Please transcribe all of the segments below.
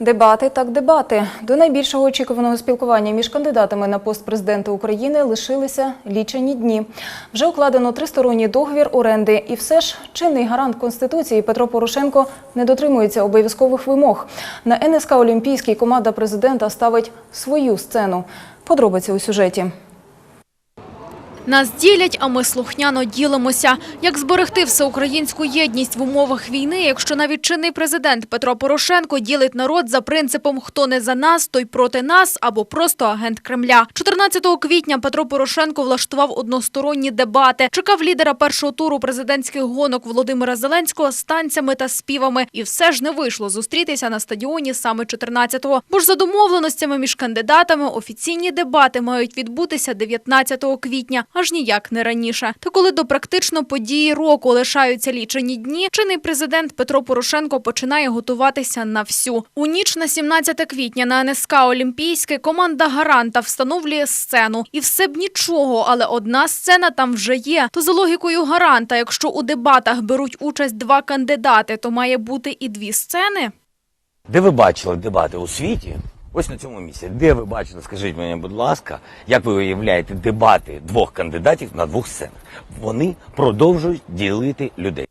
Дебати так дебати. До найбільшого очікуваного спілкування між кандидатами на пост президента України лишилися лічені дні. Вже укладено тристоронній договір оренди. І все ж чинний гарант Конституції Петро Порошенко не дотримується обов'язкових вимог. На НСК Олімпійський команда президента ставить свою сцену. Подробиці у сюжеті. Нас ділять, а ми слухняно ділимося. Як зберегти всеукраїнську єдність в умовах війни, якщо навіть чинний президент Петро Порошенко ділить народ за принципом «хто не за нас, той проти нас» або просто агент Кремля. 14 квітня Петро Порошенко влаштував односторонні дебати. Чекав лідера першого туру президентських гонок Володимира Зеленського з танцями та співами. І все ж не вийшло зустрітися на стадіоні саме 14-го. Бо ж за домовленостями між кандидатами офіційні дебати мають відбутися 19 квітня, аж ніяк не раніше. Та коли до практично події року лишаються лічені дні, чинний президент Петро Порошенко починає готуватися на всю. У ніч на 17 квітня на НСК Олімпійське команда гаранта встановлює сцену. І все б нічого, але одна сцена там вже є. То за логікою гаранта, якщо у дебатах беруть участь два кандидати, то має бути і дві сцени. Де ви бачили дебати у світі? Ось на цьому місці. Де ви бачите, скажіть мені, будь ласка, як ви уявляєте дебати двох кандидатів на двох сценах? Вони продовжують ділити людей.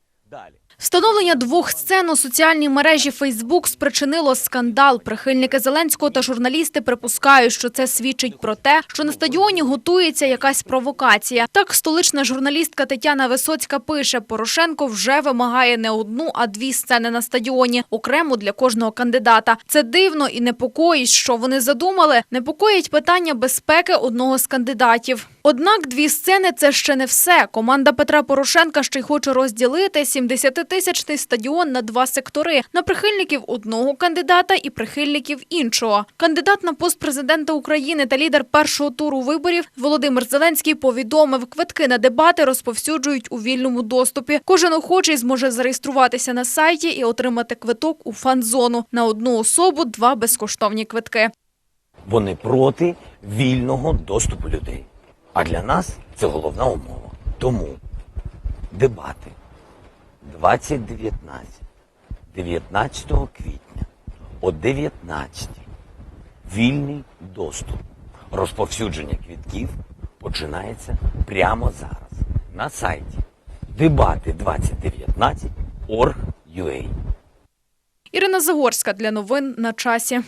Встановлення двох сцен у соціальній мережі Фейсбук спричинило скандал. Прихильники Зеленського та журналісти припускають, що це свідчить про те, що на стадіоні готується якась провокація. Так, столична журналістка Тетяна Висоцька пише, Порошенко вже вимагає не одну, а дві сцени на стадіоні, окремо для кожного кандидата. Це дивно і непокоїть, що вони задумали. Непокоїть питання безпеки одного з кандидатів. Однак дві сцени – це ще не все. Команда Петра Порошенка ще й хоче розділити 70-тисячний стадіон на два сектори – на прихильників одного кандидата і прихильників іншого. Кандидат на пост президента України та лідер першого туру виборів Володимир Зеленський повідомив, квитки на дебати розповсюджують у вільному доступі. Кожен охочий зможе зареєструватися на сайті і отримати квиток у фан-зону. На одну особу два безкоштовні квитки. Вони проти вільного доступу людей. А для нас це головна умова. Тому дебати 2019, 19 квітня о 19 вільний доступ. Розповсюдження квітків починається прямо зараз на сайті дебати 2019 org.ua. Ірина Загорська для новин на часі.